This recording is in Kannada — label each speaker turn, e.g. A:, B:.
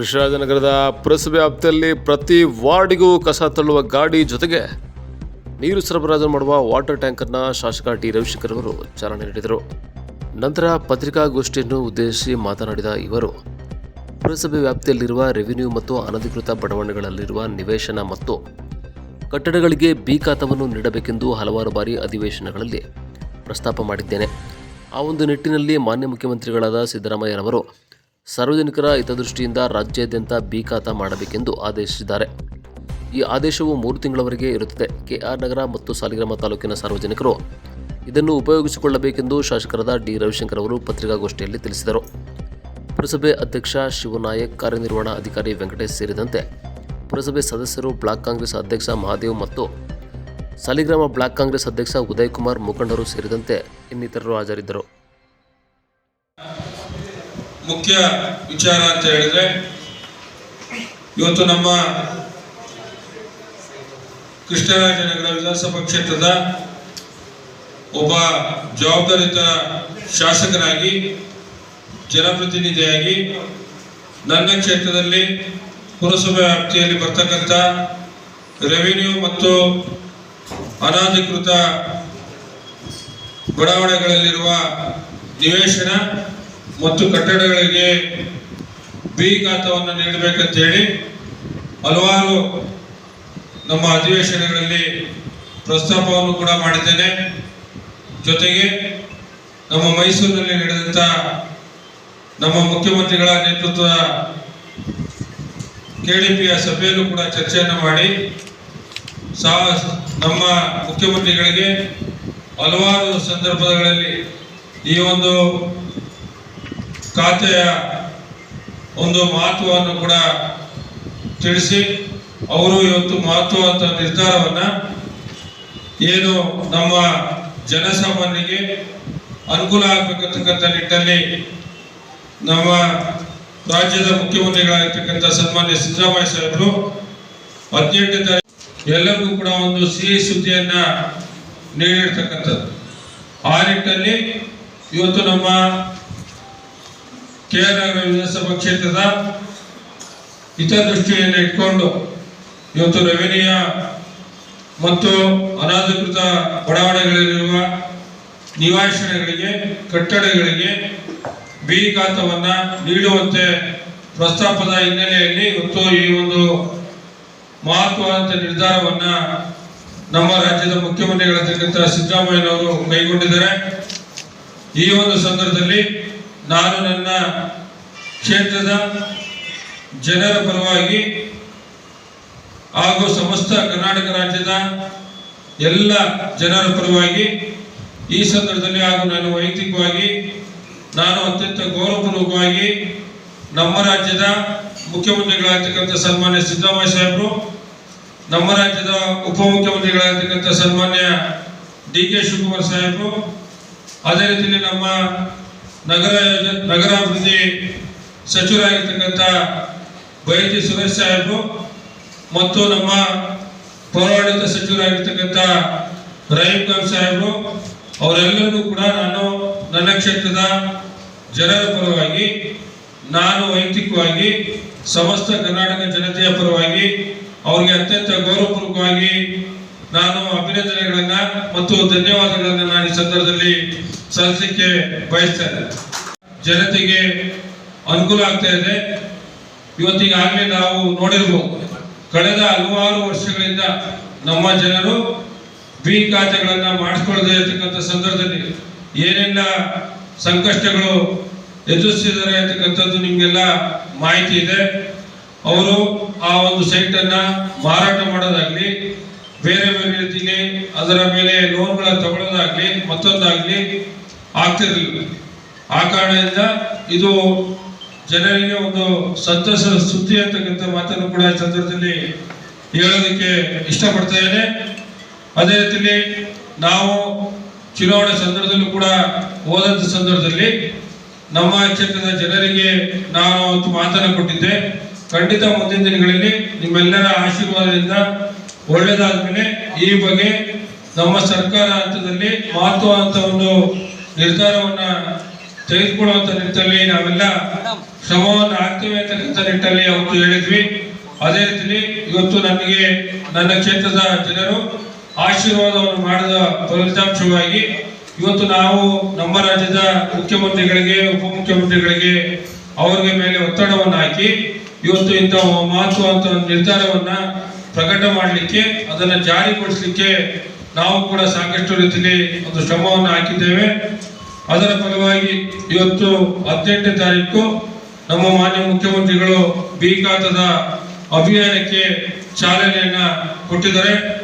A: ಕೃಷ್ಣರಾಜನಗರದ ಪುರಸಭೆ ವ್ಯಾಪ್ತಿಯಲ್ಲಿ ಪ್ರತಿ ವಾರ್ಡಿಗೂ ಕಸ ತಳ್ಳುವ ಗಾಡಿ ಜೊತೆಗೆ ನೀರು ಸರಬರಾಜು ಮಾಡುವ ವಾಟರ್ ಟ್ಯಾಂಕರ್ನ ಶಾಸಕ ಟಿ. ರವಿಶಂಕರ್ ಅವರು ಚಾಲನೆ ನೀಡಿದರು. ನಂತರ ಪತ್ರಿಕಾಗೋಷ್ಠಿಯನ್ನು ಉದ್ದೇಶಿಸಿ ಮಾತನಾಡಿದ ಇವರು, ಪುರಸಭೆ ವ್ಯಾಪ್ತಿಯಲ್ಲಿರುವ ರೆವಿನ್ಯೂ ಮತ್ತು ಅನಧಿಕೃತ ಬಡಾವಣೆಗಳಲ್ಲಿರುವ ನಿವೇಶನ ಮತ್ತು ಕಟ್ಟಡಗಳಿಗೆ ಬಿ ಖಾತವನ್ನು ನೀಡಬೇಕೆಂದು ಹಲವಾರು ಬಾರಿ ಅಧಿವೇಶನಗಳಲ್ಲಿ ಪ್ರಸ್ತಾಪ ಮಾಡಿದ್ದೇನೆ. ಆ ಒಂದು ನಿಟ್ಟಿನಲ್ಲಿ ಮಾನ್ಯ ಮುಖ್ಯಮಂತ್ರಿಗಳಾದ ಸಿದ್ದರಾಮಯ್ಯರವರು ಸಾರ್ವಜನಿಕರ ಹಿತದೃಷ್ಟಿಯಿಂದ ರಾಜ್ಯಾದ್ಯಂತ ಬಿ ಖಾತಾ ಮಾಡಬೇಕೆಂದು ಆದೇಶಿಸಿದ್ದಾರೆ. ಈ ಆದೇಶವು ಮೂರು ತಿಂಗಳವರೆಗೆ ಇರುತ್ತದೆ. ಕೆಆರ್ ನಗರ ಮತ್ತು ಸಾಲಿಗ್ರಾಮ ತಾಲೂಕಿನ ಸಾರ್ವಜನಿಕರು ಇದನ್ನು ಉಪಯೋಗಿಸಿಕೊಳ್ಳಬೇಕೆಂದು ಶಾಸಕರಾದ ಡಿ. ರವಿಶಂಕರ್ ಅವರು ಪತ್ರಿಕಾಗೋಷ್ಠಿಯಲ್ಲಿ ತಿಳಿಸಿದರು. ಪುರಸಭೆ ಅಧ್ಯಕ್ಷ ಶಿವನಾಯಕ್, ಕಾರ್ಯನಿರ್ವಹಣಾ ಅಧಿಕಾರಿ ವೆಂಕಟೇಶ್ ಸೇರಿದಂತೆ ಪುರಸಭೆ ಸದಸ್ಯರು ಬ್ಲಾಕ್ ಕಾಂಗ್ರೆಸ್ ಅಧ್ಯಕ್ಷ ಮಹಾದೇವ್ ಮತ್ತು ಸಾಲಿಗ್ರಾಮ ಬ್ಲಾಕ್ ಕಾಂಗ್ರೆಸ್ ಅಧ್ಯಕ್ಷ ಉದಯ್ ಕುಮಾರ್ ಮುಖಂಡರು ಸೇರಿದಂತೆ ಇನ್ನಿತರರು ಹಾಜರಿದ್ದರು.
B: ಮುಖ್ಯ ವಿಚಾರ ಅಂತ ಹೇಳಿದ್ರೆ, ಇವತ್ತು ನಮ್ಮ ಕೃಷ್ಣರಾಜನಗರ ವಿಧಾನಸಭಾ ಕ್ಷೇತ್ರದ ಒಬ್ಬ ಜವಾಬ್ದಾರಿತ ಶಾಸಕರಾಗಿ ಜನಪ್ರತಿನಿಧಿಯಾಗಿ ನನ್ನ ಕ್ಷೇತ್ರದಲ್ಲಿ ಪುರಸಭೆ ವ್ಯಾಪ್ತಿಯಲ್ಲಿ ಬರ್ತಕ್ಕಂಥ ರೆವಿನ್ಯೂ ಮತ್ತು ಅನಾಧಿಕೃತ ಬಡಾವಣೆಗಳಲ್ಲಿರುವ ನಿವೇಶನ ಮತ್ತು ಕಟ್ಟಡಗಳಿಗೆ ಬಿ ನೀಡಬೇಕಂತೇಳಿ ಹಲವಾರು ನಮ್ಮ ಅಧಿವೇಶನಗಳಲ್ಲಿ ಪ್ರಸ್ತಾಪವನ್ನು ಕೂಡ ಮಾಡಿದ್ದೇನೆ. ಜೊತೆಗೆ ನಮ್ಮ ಮೈಸೂರಿನಲ್ಲಿ ನಡೆದಂತ ನಮ್ಮ ಮುಖ್ಯಮಂತ್ರಿಗಳ ನೇತೃತ್ವದ ಪಿಯ ಸಭೆಯಲ್ಲೂ ಕೂಡ ಚರ್ಚೆಯನ್ನು ಮಾಡಿ ಸಹ ನಮ್ಮ ಮುಖ್ಯಮಂತ್ರಿಗಳಿಗೆ ಹಲವಾರು ಸಂದರ್ಭಗಳಲ್ಲಿ ಈ ಒಂದು ಖಾತೆಯ ಒಂದು ಮಹತ್ವವನ್ನು ಕೂಡ ತಿಳಿಸಿ, ಅವರು ಇವತ್ತು ಮಹತ್ವವಂತ ನಿರ್ಧಾರವನ್ನ ಏನು ನಮ್ಮ ಜನಸಾಮಾನ್ಯರಿಗೆ ಅನುಕೂಲ ಆಗಬೇಕಂತಕ್ಕಂಥ ನಿಟ್ಟಿನಲ್ಲಿ ನಮ್ಮ ರಾಜ್ಯದ ಮುಖ್ಯಮಂತ್ರಿಗಳಾಗಿರ್ತಕ್ಕಂಥ ಸನ್ಮಾನ್ಯ ಸಿದ್ದರಾಮಯ್ಯ ಸಾಹೇಬರು ಹದಿನೆಂಟನೇ ತಾರೀಕು ಎಲ್ಲರಿಗೂ ಕೂಡ ಒಂದು ಸಿಹಿ ಸುದ್ದಿಯನ್ನ ನೀಡಿರ್ತಕ್ಕಂಥದ್ದು. ಆ ನಿಟ್ಟಿನಲ್ಲಿ ಇವತ್ತು ನಮ್ಮ ಕೆ ನಗರ ವಿಧಾನಸಭಾ ಕ್ಷೇತ್ರದ ಹಿತದೃಷ್ಟಿಯನ್ನು ಇಟ್ಕೊಂಡು ಇವತ್ತು ರೆವೆನ್ಯೂ ಮತ್ತು ಅನಧಿಕೃತ ಬಡಾವಣೆಗಳಲ್ಲಿರುವ ನಿವಾಸಗಳಿಗೆ, ಕಟ್ಟಡಗಳಿಗೆ ಬಿ ಖಾತವನ್ನ ನೀಡುವಂತೆ ಪ್ರಸ್ತಾಪದ ಹಿನ್ನೆಲೆಯಲ್ಲಿ ಇವತ್ತು ಈ ಒಂದು ಮಹತ್ವವಾದಂಥ ನಿರ್ಧಾರವನ್ನು ನಮ್ಮ ರಾಜ್ಯದ ಮುಖ್ಯಮಂತ್ರಿಗಳಾಗಿರ್ತಕ್ಕಂಥ ಸಿದ್ದರಾಮಯ್ಯನವರು ಕೈಗೊಂಡಿದ್ದಾರೆ. ಈ ಒಂದು ಸಂದರ್ಭದಲ್ಲಿ ನಾನು ನನ್ನ ಕ್ಷೇತ್ರದ ಜನರ ಪರವಾಗಿ ಹಾಗೂ ಸಮಸ್ತ ಕರ್ನಾಟಕ ರಾಜ್ಯದ ಎಲ್ಲ ಜನರ ಪರವಾಗಿ ಈ ಸಂದರ್ಭದಲ್ಲಿ ಹಾಗೂ ನಾನು ವೈಯಕ್ತಿಕವಾಗಿ ನಾನು ಅತ್ಯಂತ ಗೌರವಪೂರ್ವಕವಾಗಿ ನಮ್ಮ ರಾಜ್ಯದ ಮುಖ್ಯಮಂತ್ರಿಗಳಾಗಿರ್ತಕ್ಕಂಥ ಸನ್ಮಾನ್ಯ ಸಿದ್ದರಾಮಯ್ಯ ಸಾಹೇಬರು, ನಮ್ಮ ರಾಜ್ಯದ ಉಪಮುಖ್ಯಮಂತ್ರಿಗಳಾಗಿರ್ತಕ್ಕಂಥ ಸನ್ಮಾನ್ಯ ಡಿ ಕೆ ಶಿವಕುಮಾರ್ ಸಾಹೇಬರು, ಅದೇ ರೀತಿಯಲ್ಲಿ ನಮ್ಮ ನಗರ ನಗರಾಭಿವೃದ್ಧಿ ಸಚಿವರಾಗಿರ್ತಕ್ಕಂಥ ಬೈತಿ ಸುರೇಶ್ ಸಾಹೇಬರು ಮತ್ತು ನಮ್ಮ ಪೌರಾಡಳಿತ ಸಚಿವರಾಗಿರ್ತಕ್ಕಂಥ ರಹೀಂ ಖಾನ್ ಸಾಹೇಬರು ಅವರೆಲ್ಲರಿಗೂ ಕೂಡ ನಾನು ನನ್ನ ಕ್ಷೇತ್ರದ ಜನರ ಪರವಾಗಿ, ನಾನು ವೈಯಕ್ತಿಕವಾಗಿ, ಸಮಸ್ತ ಕರ್ನಾಟಕ ಜನತೆಯ ಪರವಾಗಿ, ಅವರಿಗೆ ಅತ್ಯಂತ ಗೌರವಪೂರ್ವಕವಾಗಿ ನಾನು ಅಭಿನಂದನೆಗಳನ್ನ ಮತ್ತು ಧನ್ಯವಾದಗಳನ್ನ ನಾನು ಈ ಸಂದರ್ಭದಲ್ಲಿ ಸಲ್ಲಿಸಲಿಕ್ಕೆ ಬಯಸ್ತೇನೆ ಜನತೆಗೆ ಅನುಕೂಲ ಆಗ್ತಾ ಇದೆ. ಇವತ್ತಿಗಾಗಲೇ ನಾವು ನೋಡಿರ್ಬೋದು. ಕಳೆದ ಹಲವಾರು ವರ್ಷಗಳಿಂದ ನಮ್ಮ ಜನರು ಬಿ ಖಾತೆಗಳನ್ನ ಮಾಡಿಸ್ಕೊಳ್ಳದೆ ಇರತಕ್ಕಂಥ ಸಂದರ್ಭದಲ್ಲಿ ಏನೆಲ್ಲ ಸಂಕಷ್ಟಗಳು ಎದುರಿಸಿದ್ದಾರೆ ಅಂತಕ್ಕಂಥದ್ದು ನಿಮಗೆಲ್ಲ ಮಾಹಿತಿ ಇದೆ. ಅವರು ಆ ಒಂದು ಸೈಟನ್ನು ಮಾರಾಟ ಮಾಡೋದಾಗ್ಲಿ ಬೇರೆ ಬೇರೆ ರೀತಿಯಲ್ಲಿ ಅದರ ಮೇಲೆ ಲೋನ್ಗಳ ತಗೊಳ್ಳೋದಾಗ್ಲಿ ಮತ್ತೊಂದಾಗ್ಲಿ ಆಗ್ತಿರ್ಲಿಲ್ಲ. ಆ ಕಾರಣದಿಂದ ಇದು ಜನರಿಗೆ ಒಂದು ಸಂತಸ ಸುದ್ದಿ ಅಂತಕ್ಕಂಥ ಮಾತನ್ನು ಕೂಡ ಸಂದರ್ಭದಲ್ಲಿ ಹೇಳೋದಕ್ಕೆ ಇಷ್ಟಪಡ್ತಾ ಇದ್ದೇನೆ. ಅದೇ ರೀತಿಯಲ್ಲಿ ನಾವು ಚುನಾವಣೆ ಸಂದರ್ಭದಲ್ಲೂ ಕೂಡ ಹೋದಂಥ ಸಂದರ್ಭದಲ್ಲಿ ನಮ್ಮ ಕ್ಷೇತ್ರದ ಜನರಿಗೆ ನಾನು ಮಾತನ್ನು ಕೊಟ್ಟಿದ್ದೆ. ಖಂಡಿತ ಮುಂದಿನ ದಿನಗಳಲ್ಲಿ ನಿಮ್ಮೆಲ್ಲರ ಆಶೀರ್ವಾದದಿಂದ ಒಳ್ಳೆದಾದ್ಮೇಲೆ ಈ ಬಗ್ಗೆ ನಮ್ಮ ಸರ್ಕಾರ ಹಂತದಲ್ಲಿ ಮಹತ್ವವಂತ ಒಂದು ನಿರ್ಧಾರವನ್ನ ತೆಗೆದುಕೊಳ್ಳುವಂತ ನಿಟ್ಟಲ್ಲಿ ನಾವೆಲ್ಲ ಶ್ರಮವನ್ನು ಹಾಕ್ತೇವೆ ಅಂತಕ್ಕಂಥ ನಿಟ್ಟಲ್ಲಿ ಅವತ್ತು ಹೇಳಿದ್ವಿ. ಅದೇ ರೀತಿ ಇವತ್ತು ನನಗೆ ನನ್ನ ಕ್ಷೇತ್ರದ ಜನರು ಆಶೀರ್ವಾದವನ್ನು ಮಾಡಿದ ಫಲಿತಾಂಶವಾಗಿ ಇವತ್ತು ನಾವು ನಮ್ಮ ರಾಜ್ಯದ ಮುಖ್ಯಮಂತ್ರಿಗಳಿಗೆ, ಉಪಮುಖ್ಯಮಂತ್ರಿಗಳಿಗೆ ಅವರಿಗೆ ಮೇಲೆ ಒತ್ತಡವನ್ನು ಹಾಕಿ ಇವತ್ತು ಇಂಥ ಮಹತ್ವ ನಿರ್ಧಾರವನ್ನ ಪ್ರಕಟ ಮಾಡಲಿಕ್ಕೆ, ಅದನ್ನು ಜಾರಿಗೊಳಿಸಲಿಕ್ಕೆ ನಾವು ಕೂಡ ಸಾಕಷ್ಟು ರೀತಿಯಲ್ಲಿ ಒಂದು ಶ್ರಮವನ್ನು ಹಾಕಿದ್ದೇವೆ. ಅದರ ಫಲವಾಗಿ ಇವತ್ತು ಹದಿನೆಂಟನೇ ತಾರೀಕು ನಮ್ಮ ಮಾನ್ಯ ಮುಖ್ಯಮಂತ್ರಿಗಳು ಬಿ ಅಭಿಯಾನಕ್ಕೆ ಚಾಲನೆಯನ್ನ ಕೊಟ್ಟಿದ್ದಾರೆ.